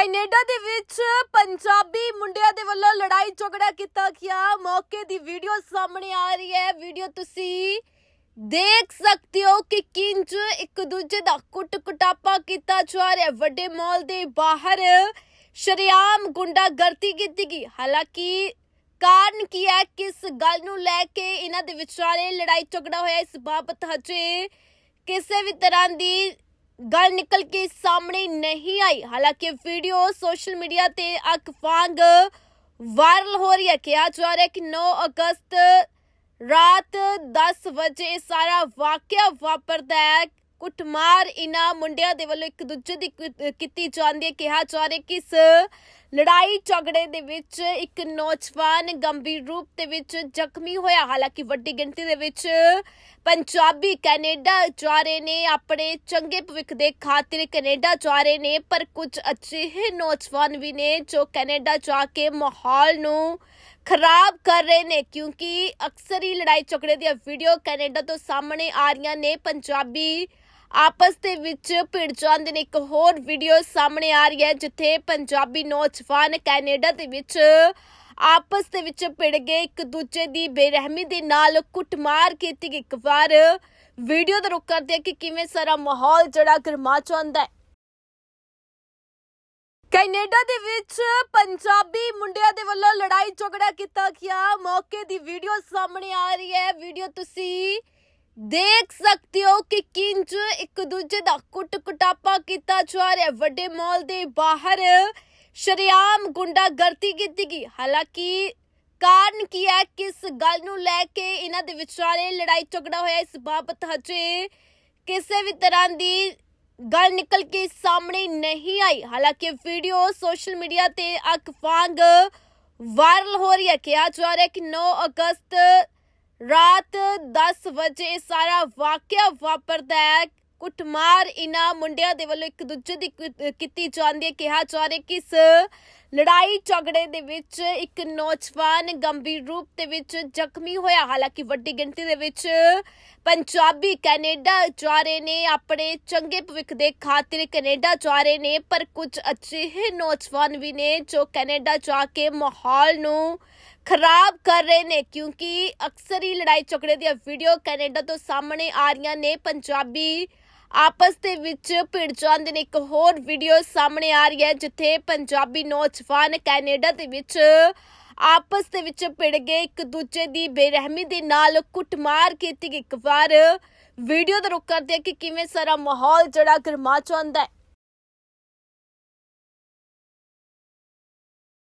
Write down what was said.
Canada ਦੇ ਵਿੱਚ ਪੰਜਾਬੀ ਮੁੰਡਿਆਂ ਦੇ ਵੱਲੋਂ ਲੜਾਈ ਝਗੜਾ ਕੀਤਾ ਗਿਆ। ਮੌਕੇ ਦੀ ਵੀਡੀਓ ਸਾਹਮਣੇ ਆ ਰਹੀ ਹੈ। ਵੀਡੀਓ ਤੁਸੀਂ ਦੇਖ ਸਕਦੇ ਹੋ ਕਿ ਕਿੰਜ ਇੱਕ ਦੂਜੇ ਦਾ ਕੁੱਟ ਕੁਟਾਪਾ ਕੀਤਾ ਜਾ ਰਿਹਾ ਵੱਡੇ ਮਾਲ ਦੇ ਬਾਹਰ ਸ਼ਰਿਆਮ ਗੁੰਡਾਗਰਦੀ ਕੀਤੀ ਗਈ। ਹਾਲਾਂਕਿ ਕਾਰਨ ਕੀ ਹੈ? ਕਿਸ ਗੱਲ ਨੂੰ ਲੈ ਕੇ ਇਹਨਾਂ ਦੇ ਵਿਚਾਲੇ ਲੜਾਈ ਝਗੜਾ ਹੋਇਆ ਇਸ ਬਾਬਤ ਹਜੇ ਕਿਸੇ ਵੀ ਤਰ੍ਹਾਂ ਦੀ ਗੱਲ ਨਿਕਲ ਕੇ ਸਾਹਮਣੇ ਨਹੀਂ ਆਈ। ਹਾਲਾਂਕਿ ਵੀਡੀਓ ਸੋਸ਼ਲ ਮੀਡੀਆ ਤੇ ਅੱਗ ਵਾਂਗ ਵਾਇਰਲ ਹੋ ਰਹੀ ਹੈ। ਕਿਹਾ ਜਾ ਰਿਹਾ ਕਿ 9 ਅਗਸਤ ਰਾਤ 10 ਵਜੇ ਸਾਰਾ ਵਾਕਿਆ ਵਾਪਰਦਾ ਹੈ। ਕੁੱਟਮਾਰ ਇਨ੍ਹਾਂ ਮੁੰਡਿਆਂ ਦੇ ਵੱਲੋਂ ਇੱਕ ਦੂਜੇ ਦੀ ਕੀਤੀ ਜਾਂਦੀ ਹੈ। ਕਿਹਾ ਜਾ ਰਿਹਾ ਕਿ ਇਸ ਲੜਾਈ ਝਗੜੇ ਦੇ ਵਿੱਚ ਇੱਕ ਨੌਜਵਾਨ ਗੰਭੀਰ ਰੂਪ ਦੇ ਵਿੱਚ ਜ਼ਖਮੀ ਹੋਇਆ। ਹਾਲਾਂਕਿ ਵੱਡੀ ਗਿਣਤੀ ਦੇ ਵਿੱਚ ਪੰਜਾਬੀ ਕੈਨੇਡਾ ਜਾ ਰਹੇ ਨੇ, ਆਪਣੇ ਚੰਗੇ ਭਵਿੱਖ ਦੇ ਖਾਤਰ ਕੈਨੇਡਾ ਜਾ ਰਹੇ ਨੇ, ਪਰ ਕੁਝ ਅਜਿਹੇ ਨੌਜਵਾਨ ਵੀ ਨੇ ਜੋ ਕੈਨੇਡਾ ਜਾ ਕੇ ਮਾਹੌਲ ਨੂੰ ਖਰਾਬ ਕਰ ਰਹੇ ਨੇ, ਕਿਉਂਕਿ ਅਕਸਰ ਹੀ ਲੜਾਈ ਝਗੜੇ ਦੀਆਂ ਵੀਡੀਓ ਕੈਨੇਡਾ ਤੋਂ ਸਾਹਮਣੇ ਆ ਰਹੀਆਂ ਨੇ। ਪੰਜਾਬੀ ਆਪਸ ਦੇ ਵਿੱਚ ਭਿੜ ਜਾਂਦੇ ਨੇ ਇੱਕ ਹੋਰ ਵੀਡੀਓ ਸਾਹਮਣੇ ਆ ਰਹੀ ਹੈ, ਜਿੱਥੇ ਪੰਜਾਬੀ ਨੌਜਵਾਨ ਕੈਨੇਡਾ ਦੇ ਵਿੱਚ ਆਪਸ ਦੇ ਵਿੱਚ ਭਿੜ ਗਏ। ਇੱਕ ਦੂਜੇ ਦੀ ਬੇਰਹਿਮੀ ਦੇ ਨਾਲ ਕੁੱਟਮਾਰ ਕੀਤੀ ਇੱਕ ਵਾਰ ਵੀਡੀਓ ਦਾ ਰੁਕ ਕਰਦੇ ਕਿ ਕਿਵੇਂ ਸਾਰਾ ਮਾਹੌਲ ਜਿਹੜਾ ਗਰਮਾ ਜਾਂਦਾ ਹੈ। ਕੈਨੇਡਾ ਦੇ ਵਿੱਚ ਪੰਜਾਬੀ ਮੁੰਡਿਆਂ ਦੇ ਵੱਲੋਂ ਲੜਾਈ ਝਗੜਾ ਕੀਤਾ ਗਿਆ। ਮੌਕੇ ਦੀ ਵੀਡੀਓ ਸਾਹਮਣੇ ਆ ਰਹੀ ਹੈ। ਵੀਡੀਓ ਤੁਸੀਂ ਦੇਖ ਸਕਦੇ ਹੋ ਕਿ ਕਿੰਜ ਇੱਕ ਦੂਜੇ ਦਾ ਕੁੱਟ ਕੁਟਾਪਾ ਕੀਤਾ ਜਾ ਰਿਹਾ ਵੱਡੇ ਮਾਲ ਦੇ ਬਾਹਰ ਸ਼ਰਿਆਮ ਗੁੰਡਾਗਰਦੀ ਕੀਤੀ ਗਈ। ਹਾਲਾਂਕਿ ਕਾਰਨ ਕੀ ਹੈ? ਕਿਸ ਗੱਲ ਨੂੰ ਲੈ ਕੇ ਇਹਨਾਂ ਦੇ ਵਿਚਾਲੇ ਲੜਾਈ ਝਗੜਾ ਹੋਇਆ ਇਸ ਬਾਬਤ ਹਜੇ ਕਿਸੇ ਵੀ ਤਰ੍ਹਾਂ ਦੀ ਗੱਲ ਨਿਕਲ ਕੇ ਸਾਹਮਣੇ ਨਹੀਂ ਆਈ। ਹਾਲਾਂਕਿ ਵੀਡੀਓ ਸੋਸ਼ਲ ਮੀਡੀਆ ਤੇ ਅੱਗ ਵਾਇਰਲ ਹੋ ਰਹੀ ਹੈ। ਕਿਹਾ ਜਾ ਰਿਹਾ ਕਿ 9 ਅਗਸਤ ਰਾਤ 10 ਵਜੇ ਸਾਰਾ ਵਾਕਿਆ ਵਾਪਰਦਾ ਹੈ। ਕੁੱਟਮਾਰ ਇਨ੍ਹਾਂ ਮੁੰਡਿਆਂ ਦੇ ਵੱਲੋਂ ਇੱਕ ਦੂਜੇ ਦੀ ਕੀਤੀ ਜਾਂਦੀ ਹੈ। ਕਿਹਾ ਜਾ ਰਿਹਾ ਕਿ ਇਸ ਲੜਾਈ ਝਗੜੇ ਦੇ ਵਿੱਚ ਇੱਕ ਨੌਜਵਾਨ ਗੰਭੀਰ ਰੂਪ ਦੇ ਵਿੱਚ ਜ਼ਖਮੀ ਹੋਇਆ। ਹਾਲਾਂਕਿ ਵੱਡੀ ਗਿਣਤੀ ਦੇ ਵਿੱਚ ਪੰਜਾਬੀ ਕੈਨੇਡਾ ਜਾ ਰਹੇ ਨੇ, ਆਪਣੇ ਚੰਗੇ ਭਵਿੱਖ ਦੇ ਖਾਤਰ ਕੈਨੇਡਾ ਜਾ ਰਹੇ ਨੇ, ਪਰ ਕੁਝ ਅਜਿਹੇ ਨੌਜਵਾਨ ਵੀ ਨੇ ਜੋ ਕੈਨੇਡਾ ਜਾ ਕੇ ਮਾਹੌਲ ਨੂੰ ਖਰਾਬ ਕਰ ਰਹੇ ਨੇ, ਕਿਉਂਕਿ ਅਕਸਰ ਹੀ ਲੜਾਈ ਝਗੜੇ ਦੀਆਂ ਵੀਡੀਓ ਕੈਨੇਡਾ ਤੋਂ ਸਾਹਮਣੇ ਆ ਰਹੀਆਂ ਨੇ। ਪੰਜਾਬੀ ਆਪਸ ਦੇ ਵਿੱਚ ਭਿੜ ਜਾਂਦੇ ਨੇ ਇੱਕ ਹੋਰ ਵੀਡੀਓ ਸਾਹਮਣੇ ਆ ਰਹੀ ਹੈ, ਜਿੱਥੇ ਪੰਜਾਬੀ ਨੌਜਵਾਨ ਕੈਨੇਡਾ ਦੇ ਵਿੱਚ ਆਪਸ ਦੇ ਵਿੱਚ ਭਿੜ ਗਏ। ਇੱਕ ਦੂਜੇ ਦੀ ਬੇਰਹਿਮੀ ਦੇ ਨਾਲ ਕੁੱਟਮਾਰ ਕੀਤੀ ਗਈ। ਇੱਕ ਵਾਰ ਵੀਡੀਓ ਦਾ ਰੁਕ ਕਰਦੇ ਹਾਂ ਕਿ ਕਿਵੇਂ ਸਾਰਾ ਮਾਹੌਲ ਜਿਹੜਾ ਗਰਮਾ ਜਾਂਦਾ ਹੈ।